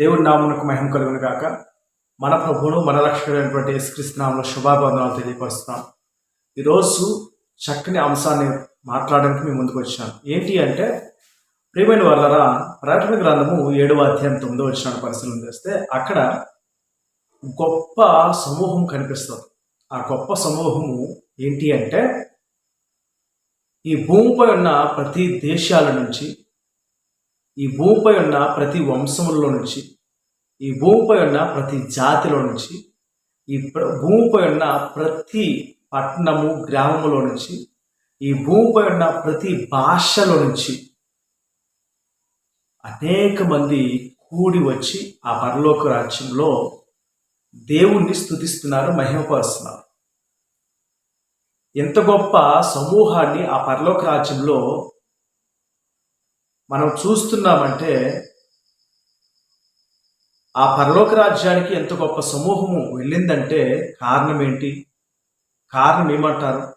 దేవుడి నామునకు మహిమ కలుగును గాక. మన ప్రభువును మన రక్షకుడైనటువంటి యేసుక్రీస్తు నామంలో శుభాబంధనాలు తెలియపరుస్తున్నాం. ఈరోజు చక్కని అంశాన్ని మాట్లాడడానికి మేము ముందుకు వచ్చాను ఏంటి అంటే ప్రియమైన వాళ్ళరా ప్రకటన గ్రంథము ఏడవ అధ్యాయం తొమ్మిదో వచ్చిన పరిశీలన చేస్తే అక్కడ గొప్ప సమూహం కనిపిస్తుంది. ఆ గొప్ప సమూహము ఏంటి అంటే ఈ భూమిపై ఉన్న ప్రతి దేశాల నుంచి ఈ భూమిపై ఉన్న ప్రతి వంశంలో నుంచి ఈ భూమిపై ఉన్న ప్రతి జాతిలో నుంచి ఈ భూమిపై ఉన్న ప్రతి పట్టణము గ్రామంలో నుంచి ఈ భూమిపై ఉన్న ప్రతి భాషలో నుంచి అనేక మంది కూడి వచ్చి ఆ పరలోక రాజ్యంలో దేవుణ్ణి స్తుతిస్తున్నారు మహిమపరుస్తున్నారు. ఎంత గొప్ప సమూహాన్ని ఆ పరలోక రాజ్యంలో మనం చూస్తున్నామంటే ఆ పరలోక రాజ్యానికి ఎంత గొప్ప సమూహము వెళ్ళిందంటే కారణం ఏంటి? కారణం ఏమంటారు?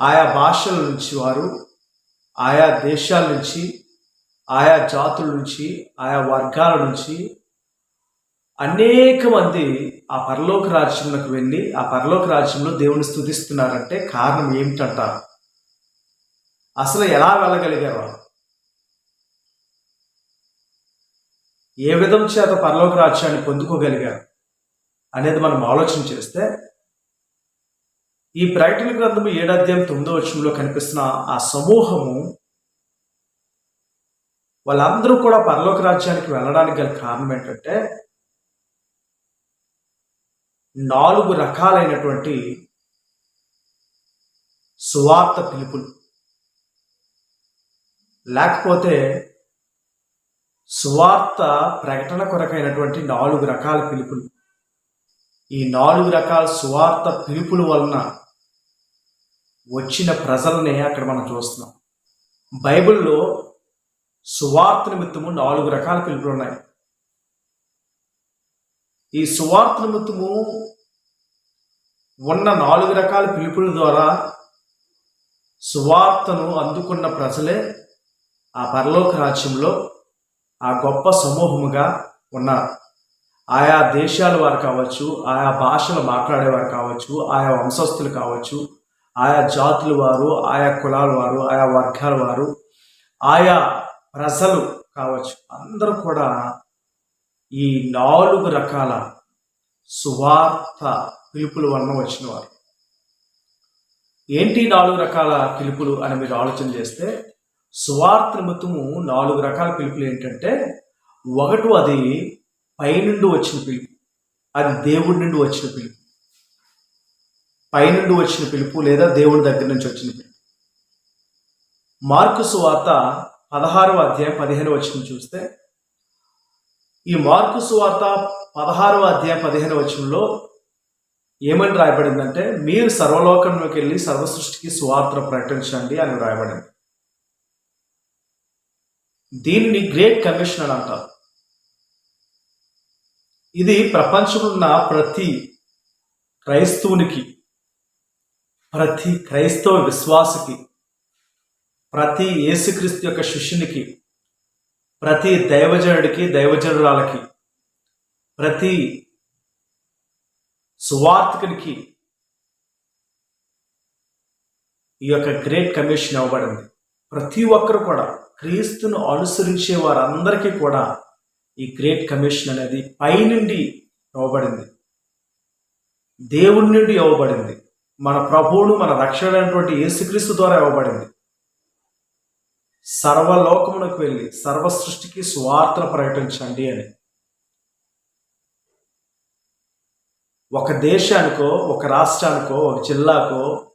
ఆయా భాషల నుంచి వారు ఆయా దేశాల నుంచి ఆయా జాతుల నుంచి ఆయా వర్గాల నుంచి అనేక మంది ఆ పరలోక రాజ్యంలోకి వెళ్ళి ఆ పరలోక రాజ్యంలో దేవుని స్థుతిస్తున్నారంటే కారణం ఏమిటంటారు? అసలు ఎలా వెళ్ళగలిగారు ఏ విధం చేత పరలోక రాజ్యాన్ని పొందుకోగలిగారు అనేది మనం ఆలోచన చేస్తే ఈ ప్రకటన గ్రంథము ఏడాధ్యాయం తొమ్మిదో వచ్చంలో కనిపిస్తున్న ఆ సమూహము వాళ్ళందరూ కూడా పరలోక రాజ్యానికి వెళ్ళడానికి గల కారణం ఏంటంటే నాలుగు రకాలైనటువంటి సువార్త పిలుపులు. లేకపోతే సువార్త ప్రకటన కొరకైనటువంటి నాలుగు రకాల పిలుపులు. ఈ నాలుగు రకాల సువార్త పిలుపుల వలన వచ్చిన ప్రజలనే అక్కడ మనం చూస్తున్నాం. బైబిల్లో సువార్త నిమిత్తము నాలుగు రకాల పిలుపులు ఉన్నాయి. ఈ సువార్త నిమిత్తము ఉన్న నాలుగు రకాల పిలుపుల ద్వారా సువార్తను అందుకున్న ప్రజలే ఆ పరలోక రాజ్యంలో ఆ గొప్ప సమూహముగా ఉన్నారు. ఆయా దేశాల వారు కావచ్చు ఆయా భాషలు మాట్లాడేవారు కావచ్చు ఆయా వంశస్థులు కావచ్చు ఆయా జాతుల వారు ఆయా కులాల వారు ఆయా వర్గాల వారు ఆయా ప్రజలు కావచ్చు అందరూ కూడా ఈ నాలుగు రకాల సువార్త పిలుపుల వలన వచ్చిన వారు ఏంటి నాలుగు రకాల పిలుపులు అని మీరు ఆలోచన చేస్తే సువార్త నిమిత్తము నాలుగు రకాల పిలుపులు ఏంటంటే ఒకటి అది పైనుండి వచ్చిన పిలుపు అది దేవుడి నుండి వచ్చిన పిలుపు. పైనుండి వచ్చిన పిలుపు లేదా దేవుడి దగ్గర నుంచి వచ్చిన పిలుపు. మార్కు సువార్త పదహారవ అధ్యాయం పదిహేను వచ్చిన చూస్తే ఈ మార్కు సువార్త పదహారవ అధ్యాయం పదిహేను వచనంలో ఏమని రాయబడిందంటే మీరు సర్వలోకంలోకి వెళ్ళి సర్వ సృష్టికి సువార్త ప్రకటించండి అని రాయబడింది. దీనిని గ్రేట్ కమిషన్ అని అంటారు. ఇది ప్రపంచంలో ఉన్న ప్రతి క్రైస్తవునికి ప్రతి క్రైస్తవ విశ్వాసకి ప్రతి యేసుక్రీస్తు యొక్క శిష్యునికి ప్రతి దైవజనుడికి దైవజనురాలకి ప్రతి సువార్థకునికి ఈ యొక్క గ్రేట్ కమిషన్ ఇవ్వబడింది. ప్రతి ఒక్కరు కూడా క్రీస్తును అనుసరించే వారందరికీ కూడా ఈ గ్రేట్ కమిషన్ అనేది పైనుండి ఇవ్వబడింది. దేవుడి నుండి ఇవ్వబడింది. మన ప్రభువుడు మన రక్షణైనటువంటి యేసుక్రీస్తు ద్వారా ఇవ్వబడింది. సర్వలోకమునకు వెళ్ళి సర్వ సృష్టికి స్వార్థను ప్రకటించండి అని. ఒక దేశానికో ఒక రాష్ట్రానికో ఒక జిల్లాకో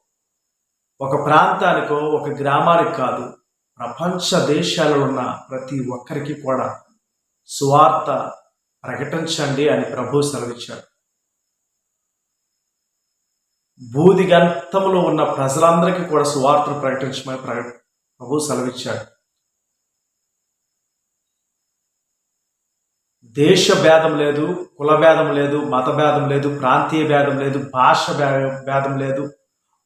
ఒక ప్రాంతానికో ఒక గ్రామానికి కాదు. ప్రపంచ దేశాలలో ఉన్న ప్రతి ఒక్కరికి కూడా సువార్త ప్రకటించండి అని ప్రభు సెలవిచ్చాడు. భూదిగంతములో ఉన్న ప్రజలందరికీ కూడా సువార్తను ప్రకటించమని ప్ర ప్రభు సెలవిచ్చాడు. దేశ భేదం లేదు కుల భేదం లేదు మత భేదం లేదు ప్రాంతీయ భేదం లేదు భాష భే- భేదం లేదు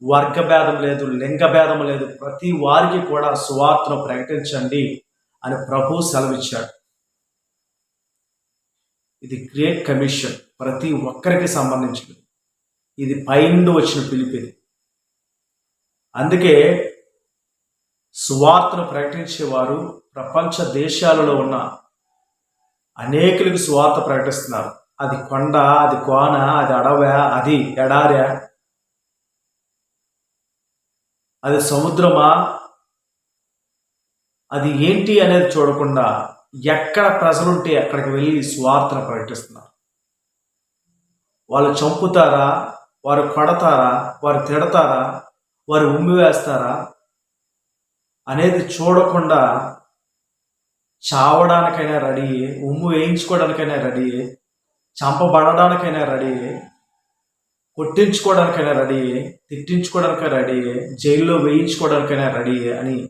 వర్గ భేదం లేదు లింగ భేదం లేదు. ప్రతి వారికి కూడా సువార్తను ప్రకటించండి అని ప్రభు సెలవిచ్చాడు. ఇది గ్రేట్ కమిషన్ ప్రతి ఒక్కరికి సంబంధించింది. ఇది పైనుండి వచ్చిన పిలిపిది అందుకే సువార్తను ప్రకటించేవారు ప్రపంచ దేశాలలో ఉన్న అనేకులకు సువార్త ప్రకటిస్తున్నారు. అది కొండ అది కోన అది అడవ అది ఎడారా అది సముద్రమా? అది ఏంటి అనేది చూడకుండా ఎక్కడ ప్రజలుంటే అక్కడికి వెళ్ళి స్వార్థను ప్రకటిస్తున్నారు. వాళ్ళు చంపుతారా? వారు కొడతారా? వారు తిడతారా? వారు ఉమ్మి వేస్తారా? అనేది చూడకుండా చావడానికైనా రెడీ ఉమ్ము వేయించుకోవడానికైనా రెడీ చంపబడడానికైనా రెడీ కొట్టించుకోవడానికైనా రెడీ తిట్టించుకోవడానికైనా రెడీ జైల్లో వేయించుకోవడానికైనా రెడీ అని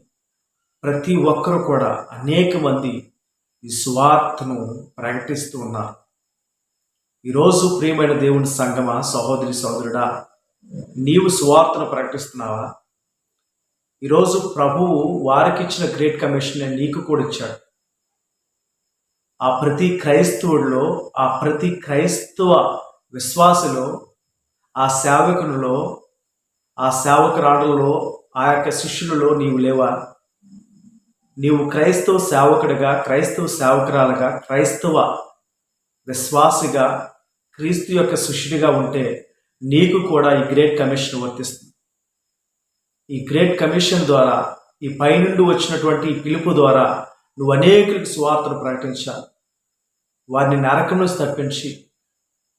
ప్రతి ఒక్కరు కూడా అనేక మంది ఈ స్వార్థను ప్రకటిస్తూ ఉన్నారు. ఈరోజు ప్రియమైన దేవుని సంగమా సహోదరి సహోదరుడా నీవు స్వార్థను ప్రకటిస్తున్నావా? ఈరోజు ప్రభువు వారికిచ్చిన గ్రేట్ కమిషన్ నీకు కూడా ఇచ్చాడు. ఆ ప్రతి క్రైస్తవుడిలో ఆ ప్రతి క్రైస్తవ విశ్వాసలో ఆ సేవకునిలో ఆ సేవకురాడులో ఆ యొక్క శిష్యులలో నీవు లేవా? నీవు క్రైస్తవ సేవకుడిగా క్రైస్తవ సేవకురాలుగా క్రైస్తవ విశ్వాసిగా క్రీస్తు యొక్క శిష్యుడిగా ఉంటే నీకు కూడా ఈ గ్రేట్ కమిషన్ వర్తిస్తుంది. ఈ గ్రేట్ కమిషన్ ద్వారా ఈ పైనుండి వచ్చినటువంటి ఈ పిలుపు ద్వారా నువ్వు అనేకులకు సువార్తను ప్రకటించాలి. వారిని నరకం నుంచి తప్పించి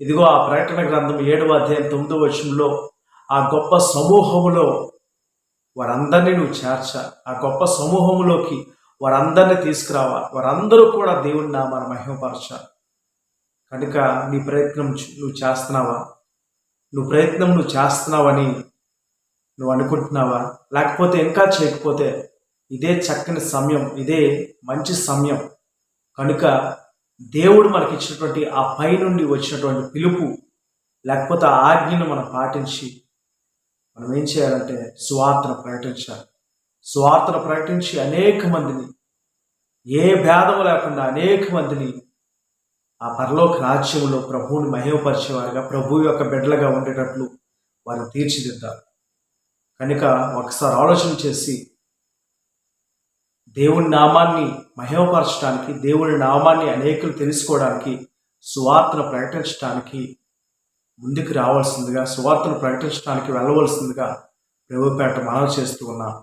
ఇదిగో ఆ ప్రకటన గ్రంథం ఏడవ అధ్యాయం తొమ్మిదో వచనంలో ఆ గొప్ప సమూహములో వారందరినీ నువ్వు చేర్చాలి ఆ గొప్ప సమూహంలోకి వారందరినీ తీసుకురావాలి వారందరూ కూడా దేవుని నామాన్ని మహిమపరచాలి కనుక నీ ప్రయత్నం నువ్వు చేస్తున్నావా? నువ్వు ప్రయత్నం నువ్వు చేస్తున్నావని నువ్వు అనుకుంటున్నావా? లేకపోతే ఇంకా చేయకపోతే ఇదే చక్కని సమయం ఇదే మంచి సమయం. కనుక దేవుడు మనకి ఇచ్చినటువంటి ఆ పై నుండి వచ్చినటువంటి పిలుపు లేకపోతే ఆ ఆజ్ఞను మనం పాటించి మనం ఏం చేయాలంటే స్వార్థను ప్రకటించాలి. స్వార్థను ప్రకటించి అనేక మందిని ఏ భేదం లేకుండా అనేక మందిని ఆ పరలోక రాజ్యంలో ప్రభువుని మహిమపరిచేవారుగా ప్రభు యొక్క బిడ్డలుగా ఉండేటట్లు వారిని తీర్చిదిద్దారు కనుక ఒకసారి ఆలోచన చేసి దేవుని నామాన్ని మహిమపరచడానికి దేవుని నామాన్ని అనేకులు తెలుసుకోవడానికి సువార్తను ప్రకటించడానికి ముందుకు రావాల్సిందిగా సువార్తను ప్రకటించడానికి వెళ్ళవలసిందిగా ప్రభుపేట మనవి చేస్తూ ఉన్నాం.